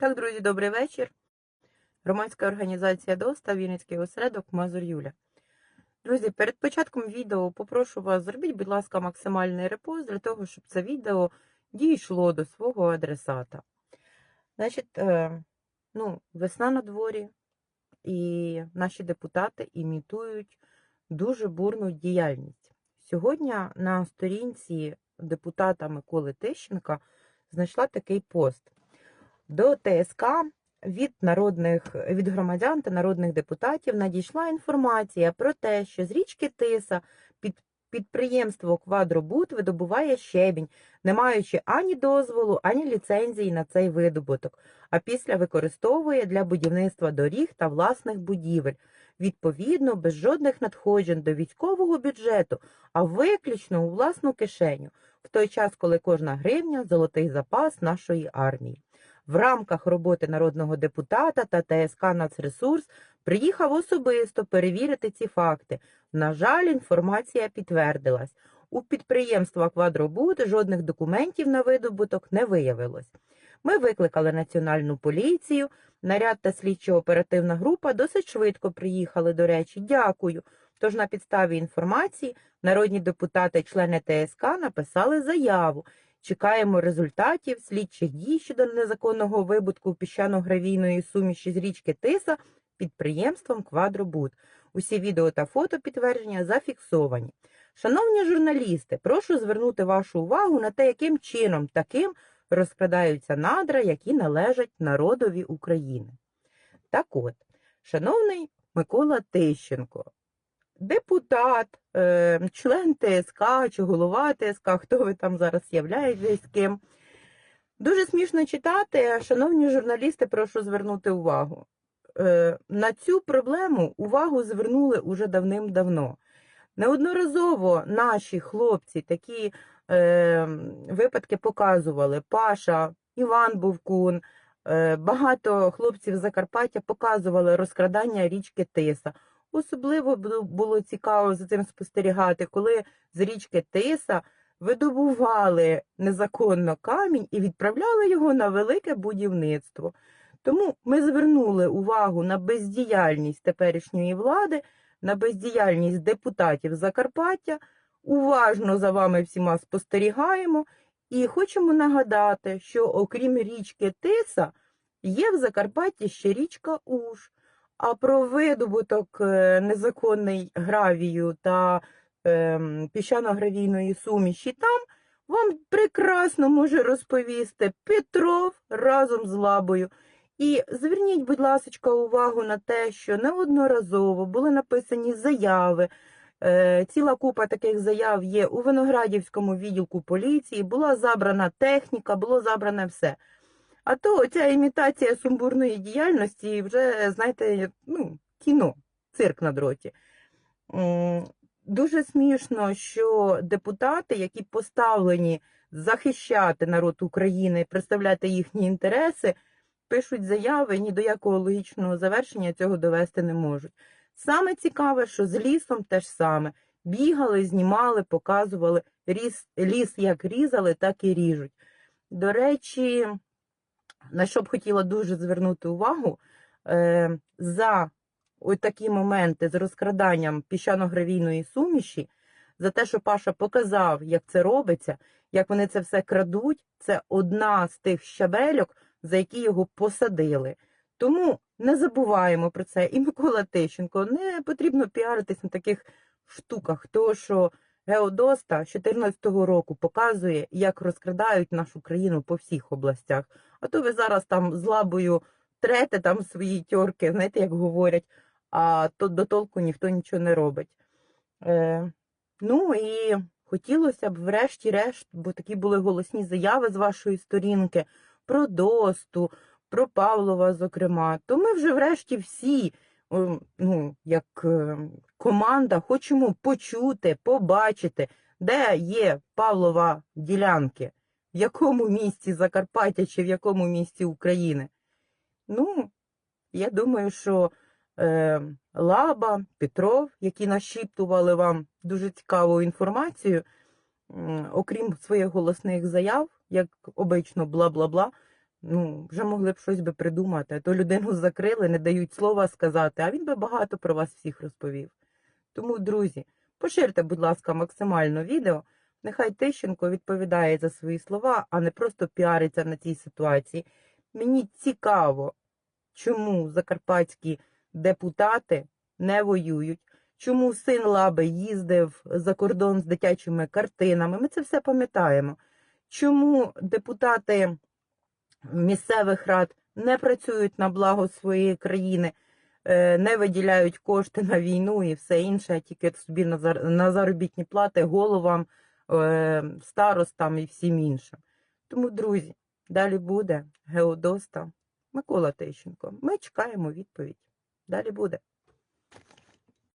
Так, друзі, добрий вечір. Громадська організація ДОСТА, Вінницький осередок Мазур Юля. Друзі, перед початком відео попрошу вас, зробіть, будь ласка, максимальний репост для того, щоб це відео дійшло до свого адресата. Значить, е, ну, весна на дворі, і наші депутати імітують дуже бурну діяльність. Сьогодні на сторінці депутата Миколи Тищенка знайшла такий пост. До ТСК від народних від громадян та народних депутатів надійшла інформація про те, що з річки Тиса під підприємство Квадробут видобуває щебінь, не маючи ані дозволу, ані ліцензії на цей видобуток, а після використовує для будівництва доріг та власних будівель, відповідно, без жодних надходжень до військового бюджету, а виключно у власну кишеню, в той час, коли кожна гривня золотий запас нашої армії. В рамках роботи народного депутата та ТСК «Нацресурс» приїхав особисто перевірити ці факти. На жаль, інформація підтвердилась. У підприємства «Квадробуд» жодних документів на видобуток не виявилось. Ми викликали національну поліцію, наряд та слідчо-оперативна група досить швидко приїхали, до речі, дякую. Тож на підставі інформації народні депутати, члени ТСК написали заяву. Чекаємо результатів слідчих дій щодо незаконного вибутку піщано-гравійної суміші з річки Тиса підприємством Квадробуд. Усі відео та фото підтвердження зафіксовані. Шановні журналісти, прошу звернути вашу увагу на те, яким чином таким розкрадаються надра, які належать народові України. Так от, шановний Микола Тищенко, депутат, е, член ТСК чи голова ТСК, хто ви там зараз являєтесь ким. Дуже смішно читати. Шановні журналісти, прошу звернути увагу. Е, на цю проблему увагу звернули уже давним-давно. Неодноразово наші хлопці такі е, випадки показували. Паша, Іван Бовкун, е, багато хлопців Закарпаття показували розкрадання річки Тиса. Особливо було цікаво за цим спостерігати, коли з річки Тиса видобували незаконно камінь і відправляли його на велике будівництво. Тому ми звернули увагу на бездіяльність теперішньої влади, на бездіяльність депутатів Закарпаття. Уважно за вами всіма спостерігаємо і хочемо нагадати, що окрім річки Тиса є в Закарпатті ще річка Уж. А про видобуток е, незаконний гравію та е, піщано-гравійної суміші там вам прекрасно може розповісти Петров разом з лабою. І зверніть, будь ласка, увагу на те, що неодноразово були написані заяви. Е, ціла купа таких заяв є у Виноградівському відділку поліції, була забрана техніка, було забране все. А то ця імітація сумбурної діяльності вже, знаєте, ну, кіно, цирк на дроті. Дуже смішно, що депутати, які поставлені захищати народ України, представляти їхні інтереси, пишуть заяви, ні до якого логічного завершення цього довести не можуть. Саме цікаве, що з лісом теж саме. Бігали, знімали, показували ліс, ліс як різали, так і ріжуть. До речі, на що б хотіла дуже звернути увагу, е, за ось такі моменти з розкраданням піщано-гравійної суміші, за те, що Паша показав, як це робиться, як вони це все крадуть, це одна з тих щабельок, за які його посадили. Тому не забуваємо про це. І Микола Тищенко не потрібно піаритись на таких штуках, тому що Геодоста з 2014 року показує, як розкрадають нашу країну по всіх областях. А то ви зараз там з лабою трете там свої тьорки, знаєте, як говорять, а то до толку ніхто нічого не робить. Е, Ну і хотілося б, врешті-решт, бо такі були голосні заяви з вашої сторінки про досту, про Павлова, зокрема, то ми вже врешті всі, ну, як е, команда, хочемо почути, побачити, де є Павлова ділянки, в якому місці Закарпаття чи в якому місці України. Ну, я думаю, що е, Лаба, Петров, які нашіптували вам дуже цікаву інформацію, окрім своїх голосних заяв, як обично, бла бла бла Ну, вже могли б щось би придумати, а то людину закрили, не дають слова сказати, а він би багато про вас всіх розповів. Тому, друзі, поширте, будь ласка, максимально відео. Нехай Тищенко відповідає за свої слова, а не просто піариться на цій ситуації. Мені цікаво, чому закарпатські депутати не воюють, чому син Лаби їздив за кордон з дитячими картинами. Ми це все пам'ятаємо. Чому депутати місцевих рад не працюють на благо своєї країни, е, не виділяють кошти на війну і все інше, а тільки собі на заробітні плати головам, е, старостам і всім іншим. Тому, друзі, далі буде Геодоста Микола Тищенко. Ми чекаємо відповідь. Далі буде.